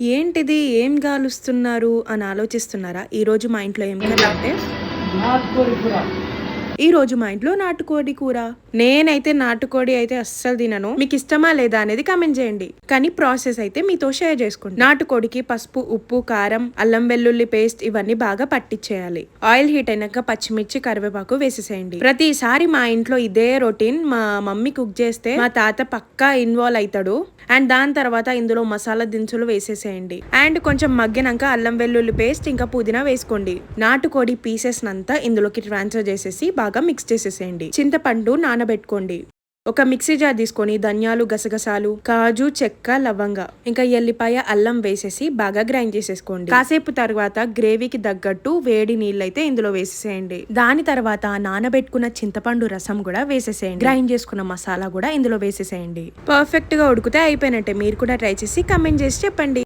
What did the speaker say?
ఏంటిది? ఏం గాలుస్తున్నారు? అని ఆలోచిస్తున్నారా? ఈరోజు మా ఇంట్లో ఏం అంటే? ఈ రోజు మా ఇంట్లో నాటుకోడి కూర. నేనైతే నాటుకోడి అయితే అస్సలు తినను. మీకు ఇష్టమా లేదా అనేది కమెంట్ చేయండి. కానీ ప్రాసెస్ అయితే మీతో షేర్ చేసుకోండి నాటుకోడికి పసుపు ఉప్పు కారం అల్లం వెల్లుల్లి పేస్ట్ ఇవన్నీ బాగా పట్టించేయాలి ఆయిల్ హీట్ అయినాక పచ్చిమిర్చి కరివేపాకు వేసేసేయండి. ప్రతిసారి మా ఇంట్లో ఇదే రొటీన్ మా మమ్మీ కుక్ చేస్తే మా తాత పక్కా ఇన్వాల్వ్ అవుతాడు అండ్ దాని తర్వాత ఇందులో మసాలా దినుసులు వేసేసేయండి. అండ్ కొంచెం మగ్గినాక అల్లం వెల్లుల్లి పేస్ట్ ఇంకా పుదీనా వేసుకోండి. నాటుకోడి పీసెస్ అంతా ఇందులోకి ట్రాన్స్ఫర్ చేసేసి బాగా మిక్స్ చేసేసేయండి. చింతపండు నానబెట్టుకోండి. ఒక మిక్సీ జార్ తీసుకొని ధనియాలు గసగసాలు కాజు చెక్క లవంగ ఇంకా ఎల్లిపాయ అల్లం వేసేసి బాగా గ్రైండ్ చేసేసుకోండి. కాసేపు తర్వాత గ్రేవీకి తగ్గట్టు వేడి నీళ్ళైతే ఇందులో వేసేసేయండి. దాని తర్వాత నానబెట్టుకున్న చింతపండు రసం కూడా వేసేసేయండి. గ్రైండ్ చేసుకున్న మసాలా కూడా ఇందులో వేసేసేయండి. పర్ఫెక్ట్గా ఉడికితే అయిపోయినట్టే. మీరు కూడా ట్రై చేసి కమెంట్ చేసి చెప్పండి.